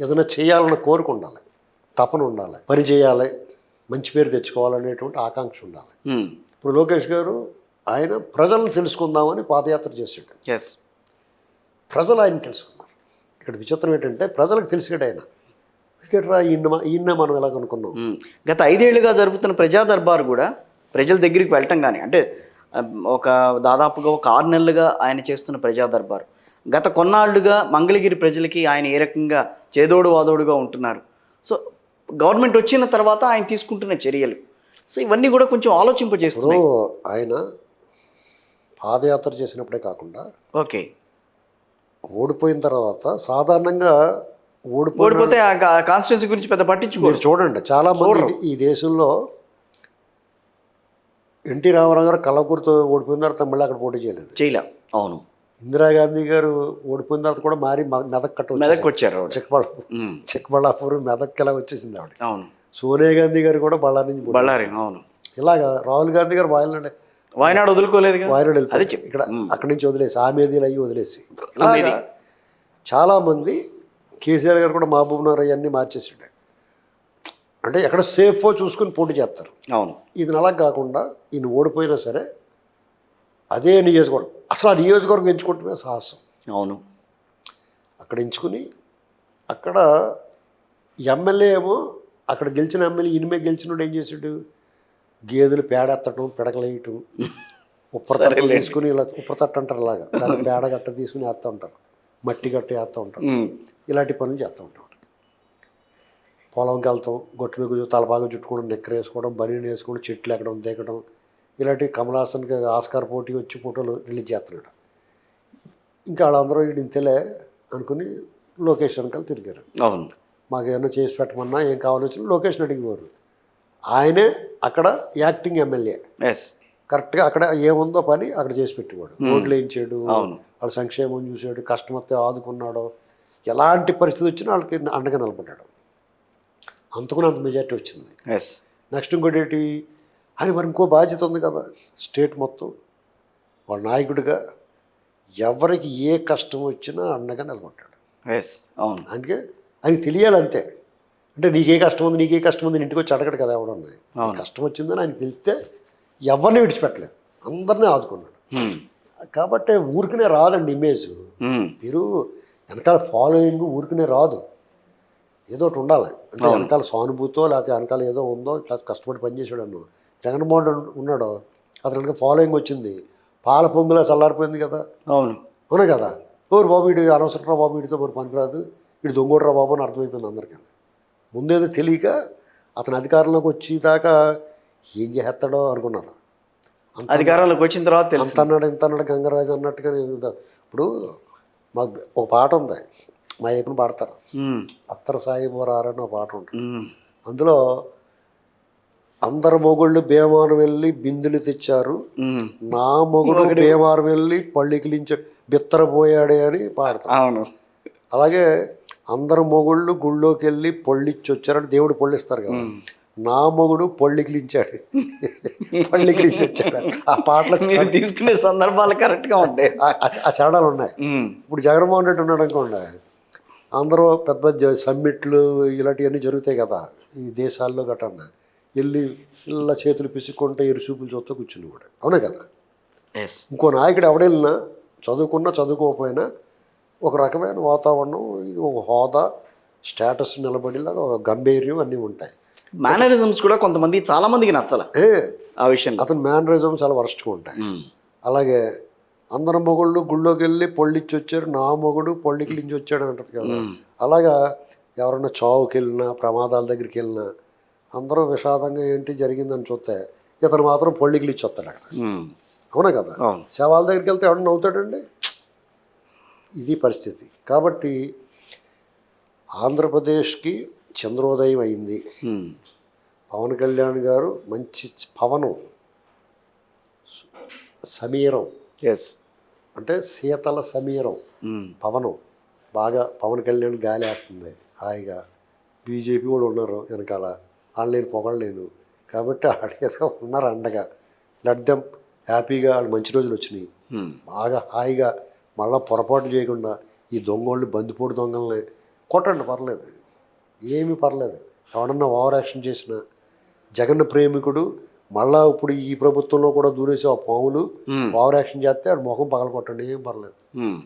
ఏదైనా చేయాలన్న కోరిక ఉండాలి. తపన ఉండాలి. పని చేయాలి. మంచి పేరు తెచ్చుకోవాలనేటువంటి ఆకాంక్ష ఉండాలి. ఇప్పుడు లోకేష్ గారు ఆయన ప్రజలను తెలుసుకుందామని పాదయాత్ర చేసాడు ఎస్ ప్రజలు ఆయన తెలుసుకున్నారు. ఇక్కడ విచిత్రం ఏంటంటే ప్రజలకు తెలిసాడు ఆయన. ఇదేట్రా ఈయన ఈయన్నే మనం ఎలా కనుక్కున్నాం. గత ఐదేళ్ళుగా జరుగుతున్న ప్రజా దర్బార్ కూడా ప్రజల దగ్గరికి వెళ్ళటం కానీ అంటే ఒక దాదాపుగా ఒక ఆరు నెలలుగా ఆయన చేస్తున్న ప్రజా దర్బార్. గత కొన్నాళ్ళుగా మంగళగిరి ప్రజలకి ఆయన ఏ రకంగా చేదోడు వాదోడుగా ఉంటున్నారు. సో గవర్నమెంట్ వచ్చిన తర్వాత ఆయన తీసుకుంటున్న చర్యలు. సో ఇవన్నీ కూడా కొంచెం ఆలోచింపజేస్తున్నాయి. ఆయన పాదయాత్ర చేసినప్పుడే కాకుండా ఓకే. ఓడిపోయిన తర్వాత సాధారణంగా ఓడిపోతే కాన్స్టిట్యున్సీ గురించి పెద్ద పట్టించుకోరు. చూడండి చాలా మంది ఈ దేశంలో ఎన్టీ రామారావు గారు కలవకూరుతో ఓడిపోయిన తర్వాత మళ్ళీ అక్కడ పోటీ చేయలేదు. చేయలే. అవును. ఇందిరాగాంధీ గారు ఓడిపోయిన తర్వాత కూడా మారి మెదక్ కట్ట మెదక్ వచ్చారు ఆవిడ. చిక్కబళ్ళాపూర్ మెదక్ ఇలా వచ్చేసింది ఆవిడ? అవును. సోనియా గాంధీ గారు కూడా బళ్ళారి నుంచి బళ్ళారి అవును. ఇలాగా రాహుల్ గాంధీ గారు వాయలండి వాయనాడు వదులుకోలేదుగా వాయనాడు అది ఇక్కడ అక్కడి నుంచి వదిలేసి ఆమెదీలు అయ్యి వదిలేసి. చాలామంది కేసీఆర్ గారు కూడా మహబూబ్ నగర్ అవన్నీ మార్చేసాడు. అంటే ఎక్కడ సేఫో చూసుకుని పోటీ చేస్తారు. అవును. ఇది అలా కాకుండా ఈయన ఓడిపోయినా సరే అదే నియోజకవర్గం. అసలు ఆ నియోజకవర్గం ఎంచుకోవటమే సాహసం. అవును. అక్కడ ఎంచుకుని అక్కడ ఎమ్మెల్యే ఏమో అక్కడ గెలిచిన ఎమ్మెల్యే ఇనిమే గెలిచినోడు ఏం చేసాడు గేదెలు పేడెత్తటం పిడకలేయటం ఉప్పరతట్ట తీసుకుని ఇలా ఉప్పరతట్ట అంటారు అలాగా. దాని పేడ గట్ట తీసుకుని వేస్తూ ఉంటారు. మట్టి గట్ట వేస్తూ ఉంటారు. ఇలాంటి పనులు చేస్తూ ఉంటాం పొలంకి వెళ్తాం గొట్టు మీద తలపాగా చుట్టుకోవడం నెక్కర వేసుకోవడం బనీని వేసుకోవడం చెట్లు ఎక్కడం దిగడం ఇలాంటి కమలాసన్కి ఆస్కార్ పోటీ వచ్చి ఫోటోలు రిలీజ్ చేస్తున్నాడు. ఇంకా వాళ్ళందరూ వీడిని తెలే అనుకుని లొకేషన్ కలిసి తిరిగారు. అవును. మాకు ఏమైనా చేసి పెట్టమన్నా ఏం కావాలో వచ్చినా లొకేషన్ అడిగేవారు ఆయనే అక్కడ యాక్టింగ్ ఎమ్మెల్యే. ఎస్ కరెక్ట్గా అక్కడ ఏముందో పని అక్కడ చేసి పెట్టేవాడు. రోడ్లు వేయించాడు. వాళ్ళ సంక్షేమం చూశాడు కష్టం వస్తే ఆదుకున్నాడు. ఎలాంటి పరిస్థితి వచ్చినా వాళ్ళకి అండగా నిలబడ్డాడు. అంతకుని అంత మెజార్టీ వచ్చింది. నెక్స్ట్ ఇంకోటి ఆయన మరి ఇంకో బాధ్యత ఉంది కదా. స్టేట్ మొత్తం వాళ్ళ నాయకుడిగా ఎవరికి ఏ కష్టం వచ్చినా అండగా నిలబడ్డాడు. ఎస్ అవును. అందుకే ఆయనకి తెలియాలి అంతే అంటే నీకే కష్టం ఉంది నీకే కష్టం ఉంది ఇంటికి వచ్చి అడగడు కదా ఎవడన్నా. కష్టం వచ్చిందని ఆయనకి తెలిస్తే ఎవరిని విడిచిపెట్టలేదు. అందరినీ ఆదుకున్నాడు. కాబట్టి ఊరికనే రాదండి ఇమేజ్. మీరు వెనకాల ఫాలోయింగ్ ఊరికనే రాదు. ఏదో ఒకటి ఉండాలి. అంటే వెనకాల సానుభూతో లేకపోతే వెనకాల ఏదో ఉందో ఇట్లా కష్టపడి పనిచేసాడు అన్ను జగన్మోహన్ ఉన్నాడు అతను వెనక ఫాలోయింగ్ వచ్చింది. పాల పొంగులా చల్లారిపోయింది కదా. అవును. అవునా కదా? ఓరు బాబు వీడు అనవసరం బాబు వీడితో మరి పనికిరాదు. వీడు దొంగోడ్రా బాబు అని అర్థమైపోయింది అందరికీ. ముందేదో తెలియక అతను అధికారంలోకి వచ్చి దాకా ఏం చేస్తాడో అనుకున్నారు. అధికారంలోకి వచ్చిన తర్వాత అంత అన్నాడు ఇంత అన్నాడు గంగరాజు అన్నట్టుగా ఇప్పుడు మాకు ఒక పాట ఉంది. మా వైపున పాడతారు. అత్తర సాయిబు రారని ఒక పాట ఉంటుంది. అందులో అందరు మొగుళ్ళు భీమారం వెళ్ళి బిందులు తెచ్చారు. నా మొగుడు భీమారం వెళ్ళి పళ్ళికిలించ బిత్తరపోయాడే అని పాడతారు అవును. అలాగే అందరు మొగుళ్ళు గుళ్ళోకి వెళ్ళి పొళ్ళిచ్చి వచ్చారని దేవుడు పొళ్ళిస్తారు కదా. నా మొగుడు పొళ్ళికిలించాడు పళ్ళికిలించి వచ్చాడు. ఆ పాటలో మీరు తీసుకునే సందర్భాలు కరెక్ట్గా ఉంటాయి. ఆ- చరణాలు ఉన్నాయి. ఇప్పుడు జగన్మోహన్ రెడ్డి ఉన్నాడు అనుకోండి. అందరూ పెద్ద పెద్ద సమ్మిట్లు ఇలాంటివన్నీ జరుగుతాయి కదా ఈ దేశాల్లో గట్రా. వెళ్ళి ఇలా చేతులు పిసుక్కుంటే ఎరుసూపులు చూస్తూ కూర్చుని కూడా. అవునా కదా? ఇంకో నాయకుడు ఎవడెళ్ళినా చదువుకున్నా చదువుకోకపోయినా ఒక రకమైన వాతావరణం ఒక హోదా స్టేటస్ నిలబడేలాగా ఒక గంభీర్యం అన్నీ ఉంటాయి. మేనరిజమ్స్ కూడా కొంతమంది చాలా మందికి నచ్చల ఆ విషయంలో. అతని మేనరిజం చాలా వరస్ట్గా ఉంటాయి. ఉమ్. అలాగే అందరు మొగుళ్ళు గుళ్ళోకి వెళ్ళి పొళ్ళిచ్చి వచ్చారు నా మొగుడు పొళ్ళికిలించి వచ్చాడు అంటది కదా. అలాగా ఎవరన్నా చావుకి వెళ్ళినా ప్రమాదాల దగ్గరికి వెళ్ళినా అందరూ విషాదంగా ఏంటి జరిగిందని చూస్తే ఇతను మాత్రం పొళ్ళికిలిచ్చి వస్తాడు అక్కడ. అవునా కదా? శవాల దగ్గరికి వెళ్తే ఎవడన్నా నవ్వుతాడండి ఇది పరిస్థితి. కాబట్టి ఆంధ్రప్రదేశ్కి చంద్రోదయం అయింది. పవన్ కళ్యాణ్ గారు మంచి పవనం సమీరం. ఎస్. అంటే శీతల సమీరం. పవనం. బాగా పవన్ కళ్యాణ్ గాలి వేస్తుంది. హాయిగా. బీజేపీ కూడా ఉన్నారు వెనకాల. వాళ్ళు నేను పొగడలేను కాబట్టి వాళ్ళు ఏదో ఉన్నారు అండగా. లడ్డం హ్యాపీగా వాళ్ళు మంచి రోజులు వచ్చినాయి. బాగా హాయిగా మళ్ళీ పొరపాటు చేయకుండా ఈ దొంగోళ్ళు బందిపోటు దొంగల్ని కొట్టండి పర్లేదు. ఏమీ పర్లేదు. ఎవడన్నా ఓవర్ యాక్షన్ చేసిన జగన్ ప్రేమికుడు మళ్ళా ఇప్పుడు ఈ ప్రభుత్వంలో కూడా దూరేసి ఆ పాములు ఓవర్ యాక్షన్ చేస్తే ఆడు ముఖం పగల కొట్టండి ఏం పర్లేదు. ఉమ్.